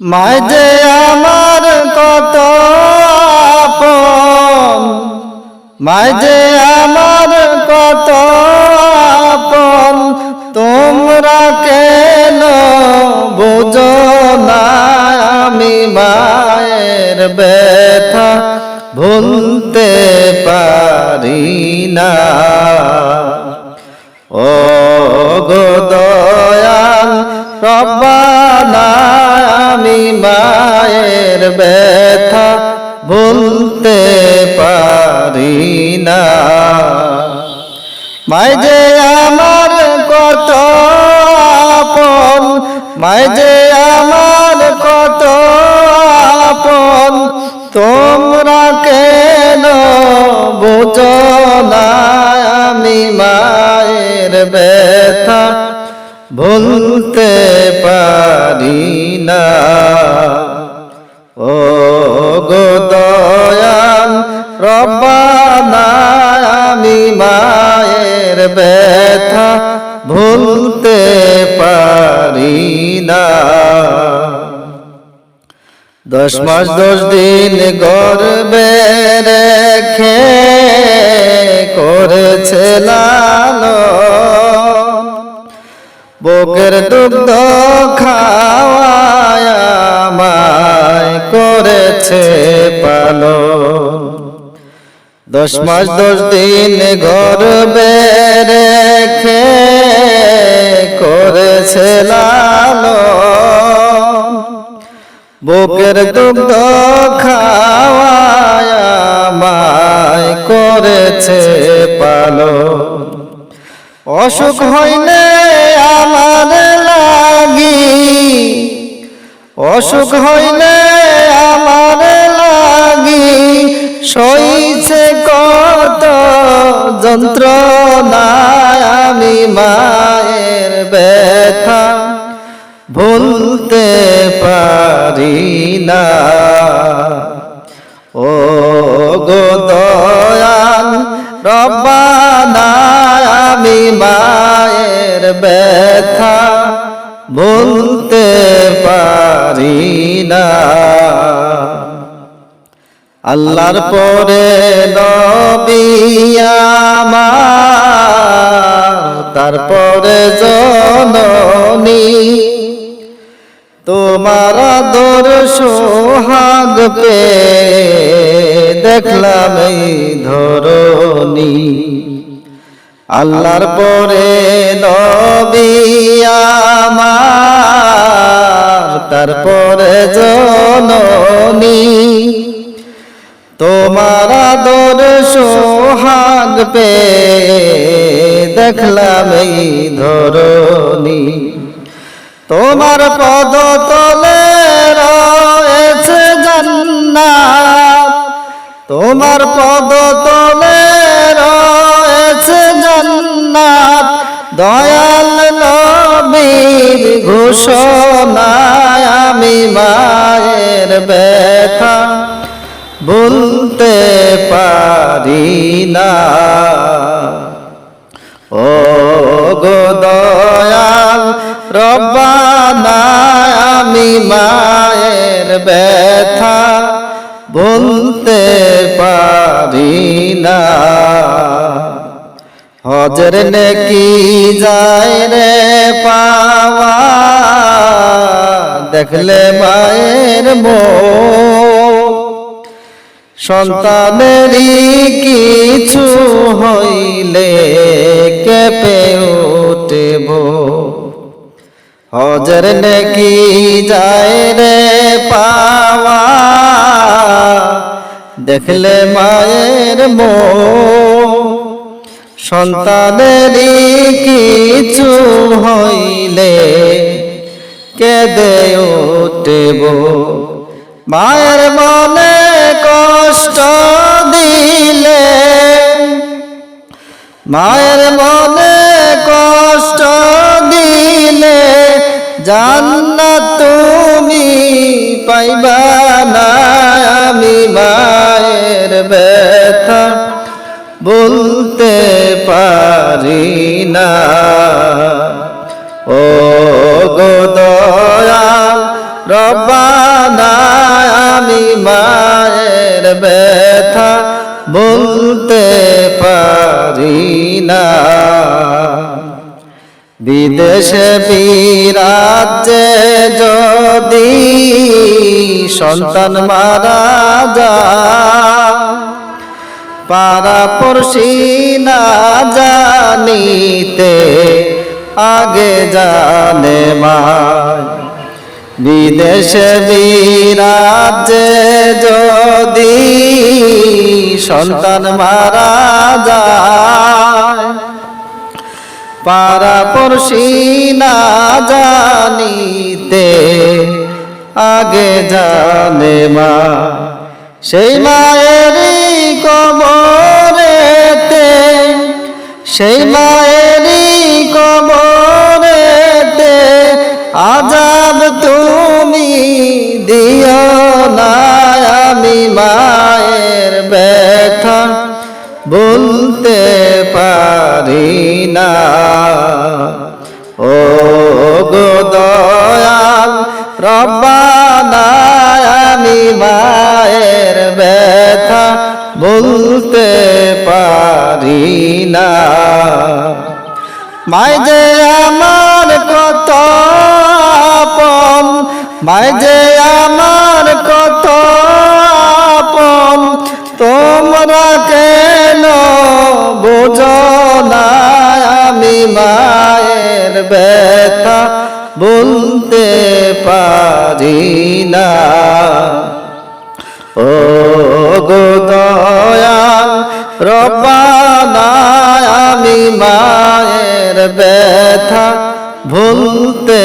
মাঝে আমার কত আপন, মাঝে আমার কত আপন, তোমরা কেন বুঝো না আমি মায়ের ব্যথা ভুলতে পারি না। ও গো দয়াল মায়ের ব্যথা ভুলতে পারি না। মাই যে আমার কত আপন, মাই যে আমার কত আপন, তোমরা কেন বুঝো না আমি মায়ের ব্যথা ভুলতে পারি না। ও গো আমি মায়ের ব্যথা ভুলতে পারি না। দশ মাস দশ দিন গর্বে রেখে করেছে করেছে পালো। দশ মাস, দশ দিন গর্বে রেখে করেছে লালন বুকের দুগ্ধ খাওয়ায় আমায় করেছে পালো। অসুখ হইলে আমার লাগি। অসুখ হইলে আমার লাগি সইছে কত যন্ত্রণা আমি মায়ের ব্যথা ভুলতে পারি না। ও গো দয়াল রব্বানা আমি মায়ের ব্যথা ভুলতে পারি না। আল্লাহর পরে নবিয়ামার তারপরে জননী। তোমার দর সোহাগ পে দেখলাম এই ধরনী আল্লাহর পরে নবিয়ামার তারপরে জননী। তোমার দর সোহাগ পে দেখলাম এই ধরনী তোমার পদ তলে রয়েছে জান্নাত। তোমার পদ তলে দয়াল নবীর ঘোষণায় আমি মায়ের ব্যথা বলতে পারি না। ও গো দয়াল রব্বানা, আমি মায়ের ব্যথা বলতে পারি না। হজর নেকি যায় রে পাওয়া। দেখলে মায়ের মুখ সন্তানেরই কিছু হইলে কেঁপে উঠব। হজর নাকি যায় রে পাওয়া। দেখলে মায়ের মো সন্তানেরই কিছু হইলে কেঁদে উঠব। মায়ের মনে কষ্ট দিলে, মায়ের মনে কষ্ট দিলে জান্নাত তুমি পাইবা না। আমি মায়ের ব্যথা বলতে পারি না। ও গো দয়াল রব্বা রব্বানা, আমি মায়ের ব্যথা বলতে পারি না। বিদেশে, বিরাজ্যে যদি সন্তান মারা যায় পাড়া পড়শি না জানিতে, আগে জানে মায় বিদেশে বিরাজ্যে যদি সন্তান মারা যায় পাড়া পড়শি না জানিতে, আগে জানে মা সেই মায়েরই কবরেতে, সেই মায়েরই কবরেতে আজাব তুমি দিও না, আমি মায়ের ব্যথা বলতে পারি না। ও গো দয়াল রব্বানা না। মাই যে আমার কত আপন মাই যে আমার কত তোমরা কেন বোঝো না? আমি মায়ের ব্যথা বলতে পারি না। ও গো দয়াল রব্বানা ব্যথা ভুলতে